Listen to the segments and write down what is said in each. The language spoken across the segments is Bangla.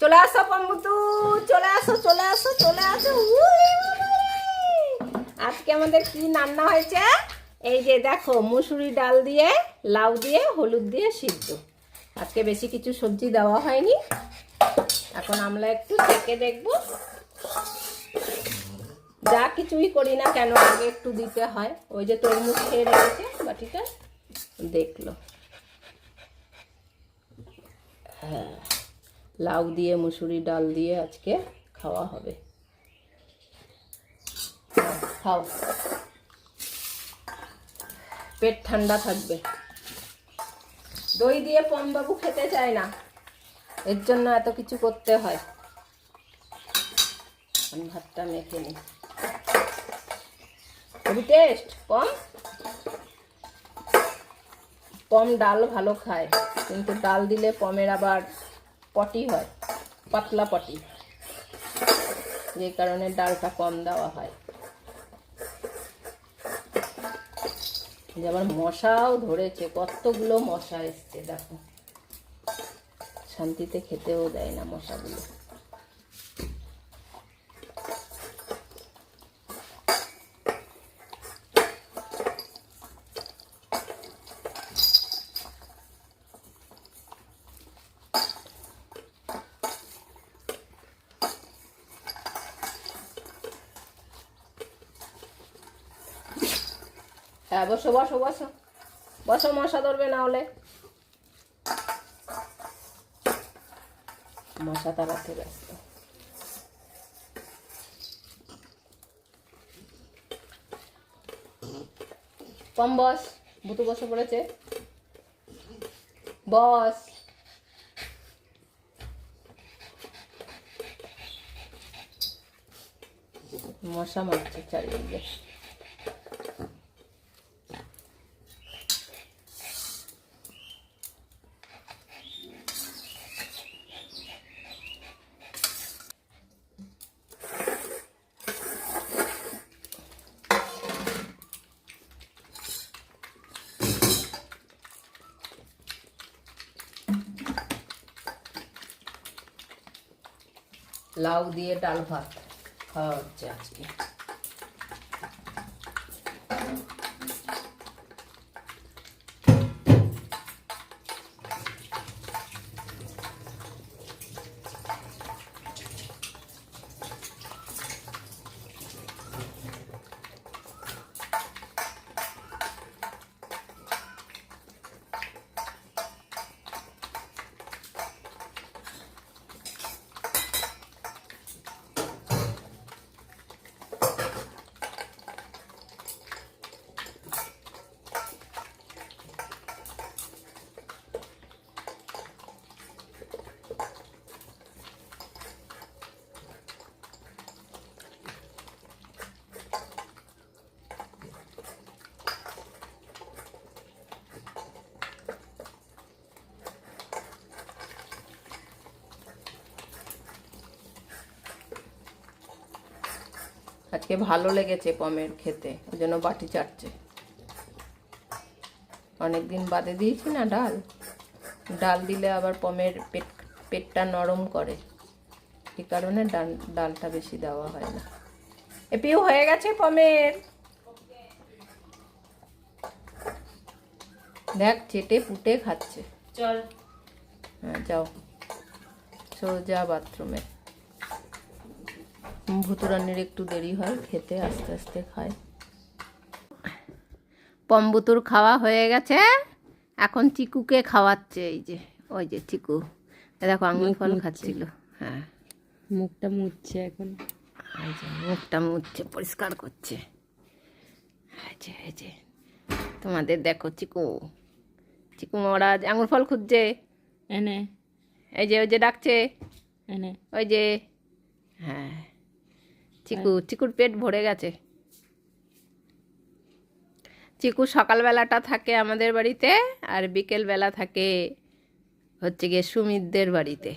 চলে আসো পম্বুতু, চলে আসো চলে আসো চলে আসো। আজকে আমাদের কি রান্না হয়েছে? এই যে দেখো, মুসুরি ডাল দিয়ে, লাউ দিয়ে, হলুদ দিয়ে সিদ্ধ। আজকে বেশি কিছু সবজি দেওয়া হয়নি। এখন আমরা একটু চেকে দেখব। যা কিছুই করি না কেন, আগে একটু দিতে হয়। ওই যে তরমুজ খেয়ে রেখেছে, বাটিটা দেখল। হ্যাঁ। লাউ দিয়ে, মুসুরি ডাল দিয়ে আজকে খাওয়া হবে। খাও পেট ঠান্ডা থাকবে। দই দিয়ে পমবাবু খেতে চায় না। এর জন্য এত কিছু করতে হয়। আমি ভাতটা মেখে নিই। টেস্ট পম। পম ডাল ভালো খায়, কিন্তু ডাল দিলে পমের আবার পটি হয়, পাতলা পটি। যে কারণে ডালটা কম দেওয়া হয়। আবার মশাও ধরেছে, কতগুলো মশা এসছে, দেখো। শান্তিতে খেতেও দেয় না মশাগুলো। হ্যাঁ বসো বসো বসো। বসো, মশা ধরবে না হলে। মশা তাড়াতে ব্যস্ত। কম বস বুতু বসে পড়েছে। বস। মশা মারছে চারিদিকে। লাউ দিয়ে ডাল ভাত খাওয়া হচ্ছে আজকে আজকে ভালো লেগেছে পমের খেতে ওই জন্য বাটি চাটছে। অনেকদিন বাদে দিয়েছি না ডাল? ডাল দিলে আবার পমের পেট পেটটা নরম করে। এই কারণে ডাল ডালটা বেশি দেওয়া হয় না। এপিও হয়ে গেছে পমের। দেখ চেটে পুটে খাচ্ছে। চল। হ্যাঁ যাও। সোজা বাথরুমে। ভুতুরানির একটু দেরি হয় খেতে আস্তে আস্তে খায়। পম্বুতুর খাওয়া হয়ে গেছে। এখন চিকুকে খাওয়াচ্ছে এই যে ওই যে চিকু। দেখো আঙুল ফল খাচ্ছিল। হ্যাঁ। মুখটা মুছছে এখন। এই যে মুখটা মুছছে পরিষ্কার করছে। এই যে এই যে তোমাদের দেখো চিকু। চিকু মহারাজ আঙুল ফল খুঁজছে। এনে। এই যে ওই যে ডাকছে। এনে। ওই যে হ্যাঁ। চিকু, চিকুর পেট ভরে গেছে। চিকু সকালবেলাটা থাকে আমাদের বাড়িতে আর বিকেলবেলা থাকে হচ্ছে গিয়ে সুমিতদের বাড়িতে।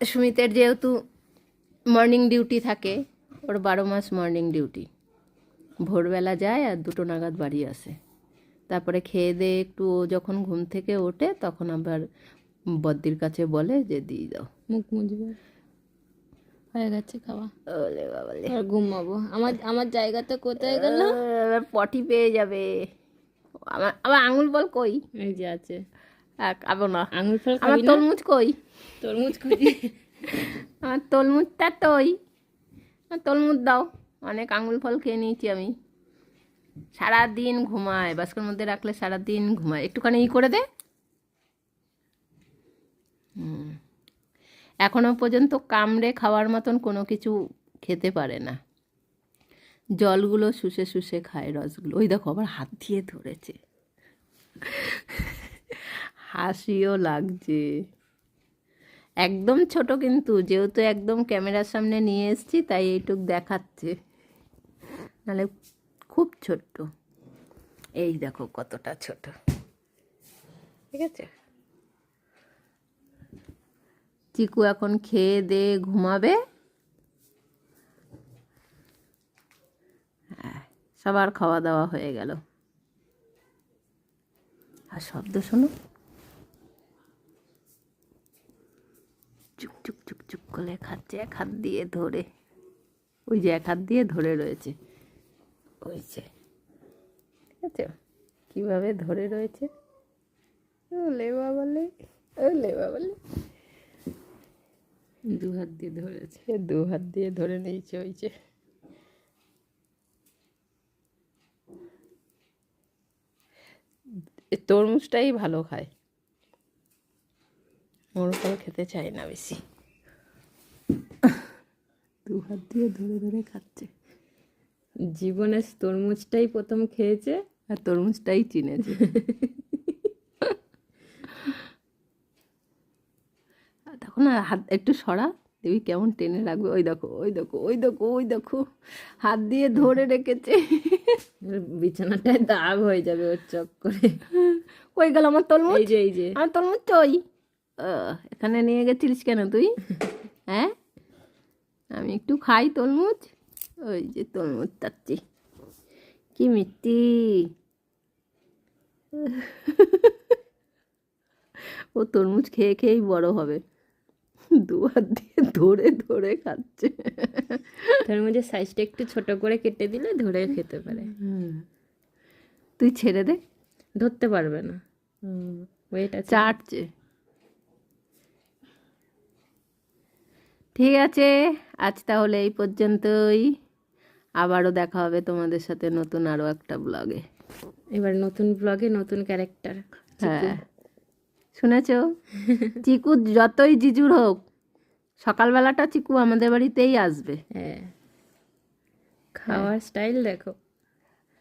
সুমিতের যেহেতু মর্নিং ডিউটি থাকে, ওর বারো মাস মর্নিং ডিউটি ভোরবেলা যায় আর দুটো নাগাদ বাড়ি আসে। তারপরে খেয়ে দিয়ে একটু ও যখন ঘুম থেকে ওঠে, তখন আবার বদ্দির কাছে বলে যে, দিয়ে দাও। মুখ মুছবে। হয়ে গেছে খাওয়া। ওলে বাবালে। আর ঘুমাবো। আমার আমার জায়গাটা কোথায় গেল? পটি পেয়ে যাবে। আমার আমার আঙুল বল কই? এই যে আছে। খাব না। আঙুল ফল আমার তরমুজ কই? তরমুজ খুঁজি। আমার তরমুজটা তোই। আমার তরমুজ দাও। অনেক আঙুল ফল খেয়ে নিয়েছি আমি। সারাদিন ঘুমায়। বাস্কের মধ্যে রাখলে সারাদিন ঘুমায়। একটুখানি ই করে দে। হুম। এখনও পর্যন্ত কামড়ে খাওয়ার মতন কোনো কিছু খেতে পারে না। জলগুলো শুষে শুষে খায় রসগুলো। ওই দেখো আবার হাত দিয়ে ধরেছে। হাসিও লাগছে। একদম ছোট কিন্তু, যেহেতু একদম ক্যামেরার সামনে নিয়ে এসেছি, তাই এইটুক দেখাচ্ছে। নাহলে খুব ছোট্ট। এই দেখো কতটা ছোট। ঠিক আছে? চিকু এখন খেয়ে দে ঘুমাবে। হ্যাঁ সবার খাওয়া দাওয়া হয়ে গেল। আর শব্দ শোনো। চুপ চুপ চুপ চুপ করে খাচ্ছে এক হাত দিয়ে ধরে। ওই যে এক হাত দিয়ে ধরে রয়েছে। ওই যে। ঠিক আছে? কীভাবে ধরে রয়েছে? ও লেবা বলে, ও লেবা বলে। দু হাত দিয়ে ধরেছে। দু হাত দিয়ে ধরে নিয়েছে ওই যে। তরমুজটাই ভালো খায়। মোর ফল খেতে চায় না বেশি। দু হাত দিয়ে ধরে ধরে খাচ্ছে। জীবনে তরমুজটাই প্রথম খেয়েছে। আর তরমুজটাই চিনেছে। তখন আর হাত একটু সরা। দেখবি কেমন টেনে রাখবে। ওই দেখো ওই দেখো ওই দেখো ওই দেখো। হাত দিয়ে ধরে রেখেছে। বিছানাটায় দাগ হয়ে যাবে ওর চক করে। কই গেল আমার তরমুজ এই যে এই যে। আমার তরমুজ চই এখানে নিয়ে গেছিলিস কেন তুই? হ্যাঁ? আমি একটু খাই তরমুজ ওই যে তরমুজ চাচ্ছি কি মিষ্টি। ও তরমুজ খেয়ে খেয়েই বড় হবে। দু হাত দিয়ে ধরে ধরে খাচ্ছে। তরমুজের সাইজটা একটু ছোট করে কেটে দিলে ধরে খেতে পারে। তুই ছেড়ে দে। ধরতে পারবে না। ওয়েট আছে। চাটছে। ঠিক আছে আজ তাহলে এই পর্যন্তই। আবারও দেখা হবে তোমাদের সাথে নতুন আরও একটা ব্লগে এবার নতুন ব্লগে নতুন ক্যারেক্টার হ্যাঁ। শুনেছ? চিকু যতই জিজুর হোক সকালবেলাটা চিকু আমাদের বাড়িতেই আসবে। হ্যাঁ। খাওয়ার স্টাইল দেখো।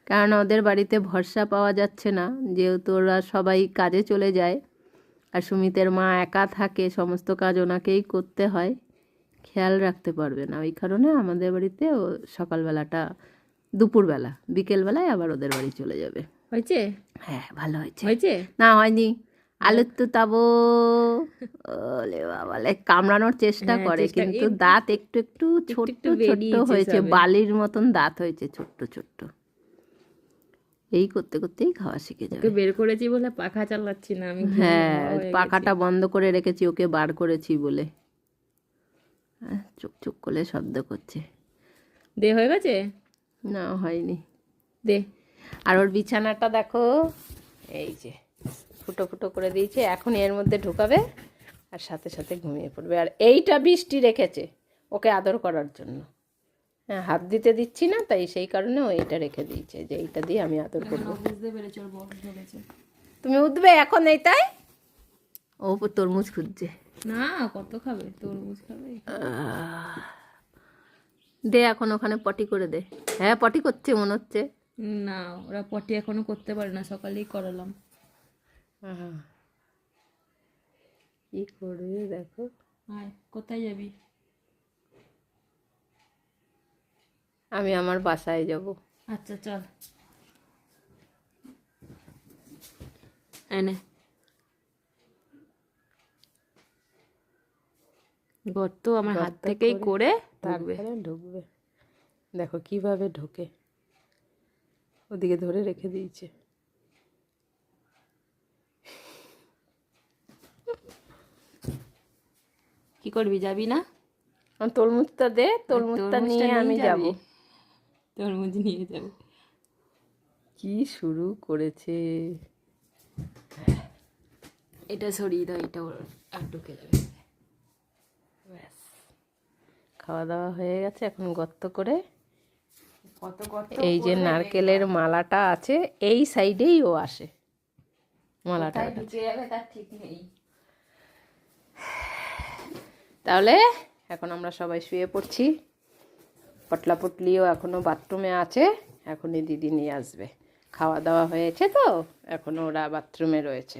কারণ ওদের বাড়িতে ভরসা পাওয়া যাচ্ছে না যেহেতু ওরা সবাই কাজে চলে যায় আর সুমিতের মা একা থাকে সমস্ত কাজ ওনাকেই করতে হয়। খেয়াল রাখতে পারবে না। ওই কারণে আমাদের বাড়িতে ও সকালবেলাটা দুপুরবেলা বিকেলবেলায় আবার ওদের বাড়ি চলে যাবে। হয়েছে? হ্যাঁ ভালো হয়েছে। হয়েছে? না হয়নি। আলুর তো তাবো। ওলে বাবালে কামড়ানোর চেষ্টা হ্যাঁ, করে কিন্তু দাঁত একটু একটু ছোট্ট ছোট্ট হয়েছে বালির মতন দাঁত হয়েছে ছোট্ট ছোট্ট। এই করতে করতেই খাওয়া শিখে যাবে। বের করেছি বলে পাখা চালাচ্ছি না আমি হ্যাঁ পাখাটা বন্ধ করে রেখেছি ওকে বার করেছি বলে। চুপ চুপ করে শব্দ করছে। দে হয়ে গেছে? না হয়নি। দে। আর ওর বিছানাটা দেখো এই যে। ফুটো ফুটো করে দিয়েছে এখন এর মধ্যে ঢুকাবে আর সাথে সাথে ঘুমিয়ে পড়বে। আর এইটা বৃষ্টি রেখেছে ওকে আদর করার জন্য। হ্যাঁ হাত দিতে দিচ্ছি না তাই সেই কারণে ও এইটা রেখে দিয়েছে যে এইটা দিয়ে আমি আদর করব। বড় ধরেছে। তুমি উঠবে এখন এইটাই ও তরমুজ খুঁজছে। না কত খাবে? তরমুজ খাবে? দে এখন ওখানে পটি করে দে। হ্যাঁ পটি করছে মনে হচ্ছে। না ওরা পটি এখনও করতে পারে না সকালেই করালাম। কি করবে দেখো। কোথায় যাবি? আমি আমার বাসায় যাব। আচ্ছা চল। এনে। গর্ত আমার হাত থেকেই করে থাকবে ঢুকবে। দেখো কীভাবে ঢোকে। ওদিকে ধরে রেখে দিয়েছে। কি করবি যাবি না? তরমুজটা দে তরমুজটা নিয়ে আমি যাব। তরমুজ নিয়ে যাবে। কি শুরু করেছে? এটা সরিয়ে দাও এটা আর ঢুকে যাবে। খাওয়া দাওয়া হয়ে গেছে এখন গর্ত করে। কত কত এই যে নারকেলের মালাটা আছে এই সাইডেই ও আসে। মালাটা ঠিক নেই। তাহলে এখন আমরা সবাই শুয়ে পড়ছি। পটলা পটলিও এখনও বাথরুমে আছে, এখনই দিদি নিয়ে আসবে। খাওয়া দাওয়া হয়েছে তো এখনও ওরা বাথরুমে রয়েছে।